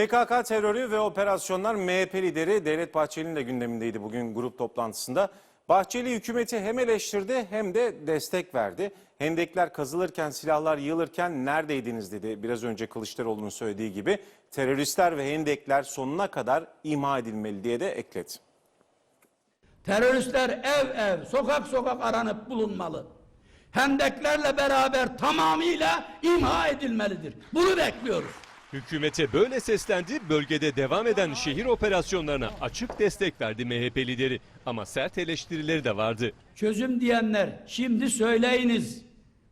PKK terörü ve operasyonlar MHP lideri Devlet Bahçeli'nin de gündemindeydi bugün grup toplantısında. Bahçeli hükümeti hem eleştirdi hem de destek verdi. Hendekler kazılırken, silahlar yığılırken neredeydiniz dedi. Biraz önce Kılıçdaroğlu'nun söylediği gibi teröristler ve hendekler sonuna kadar imha edilmeli diye de ekledi. Teröristler ev ev, sokak sokak aranıp bulunmalı. Hendeklerle beraber tamamıyla imha edilmelidir. Bunu bekliyoruz. Hükümete böyle seslendi, bölgede devam eden şehir operasyonlarına açık destek verdi MHP lideri. Ama sert eleştirileri de vardı. Çözüm diyenler şimdi söyleyiniz.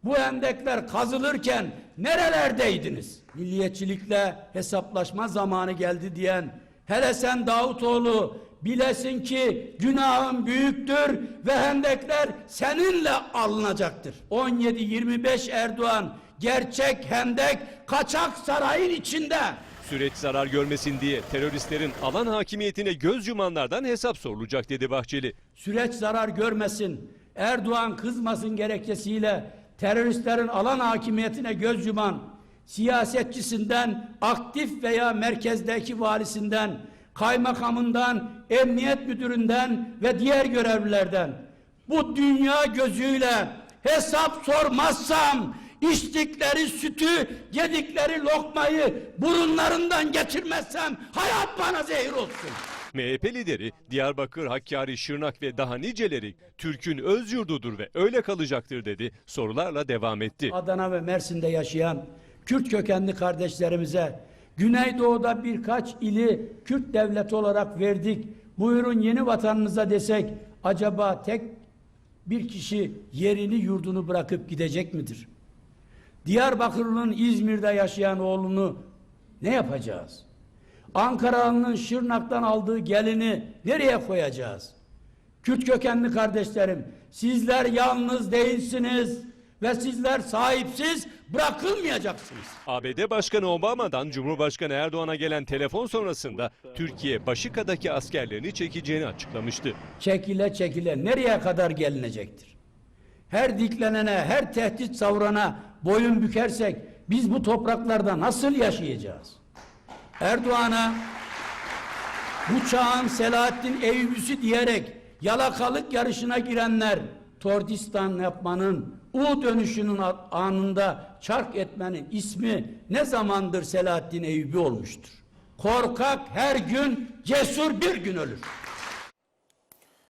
Bu hendekler kazılırken nerelerdeydiniz? Milliyetçilikle hesaplaşma zamanı geldi diyen hele sen Davutoğlu bilesin ki günahın büyüktür ve hendekler seninle alınacaktır. 17-25 Erdoğan gerçek hendek kaçak sarayın içinde. Süreç zarar görmesin diye teröristlerin alan hakimiyetine göz yumanlardan hesap sorulacak dedi Bahçeli. süreç zarar görmesin, Erdoğan kızmasın gerekçesiyle teröristlerin alan hakimiyetine göz yuman siyasetçisinden, aktif veya merkezdeki valisinden, kaymakamından, emniyet müdüründen ve diğer görevlilerden bu dünya gözüyle hesap sormazsam içtikleri sütü, yedikleri lokmayı burunlarından geçirmezsem hayat bana zehir olsun. MHP lideri Diyarbakır, Hakkari, Şırnak ve daha niceleri Türk'ün öz yurdudur ve öyle kalacaktır dedi. Sorularla devam etti. Adana ve Mersin'de yaşayan Kürt kökenli kardeşlerimize Güneydoğu'da birkaç ili Kürt devleti olarak verdik. Buyurun yeni vatanınıza desek acaba tek bir kişi yerini yurdunu bırakıp gidecek midir? Diyarbakırlı'nın İzmir'de yaşayan oğlunu ne yapacağız? Ankaralı'nın Şırnak'tan aldığı gelini nereye koyacağız? Kürt kökenli kardeşlerim, sizler yalnız değilsiniz ve sizler sahipsiz bırakılmayacaksınız. ABD Başkanı Obama'dan Cumhurbaşkanı Erdoğan'a gelen telefon sonrasında Türkiye Başika'daki askerlerini çekeceğini açıklamıştı. Çekile çekile nereye kadar gelinecektir? Her diklenene, her tehdit savurana boyun bükersek biz bu topraklarda nasıl yaşayacağız? Erdoğan'a bu çağın Selahattin Eyyubi'si diyerek yalakalık yarışına girenler Tordistan yapmanın U dönüşünün anında çark etmenin ismi ne zamandır Selahattin Eyyubi olmuştur. Korkak her gün cesur bir gün ölür.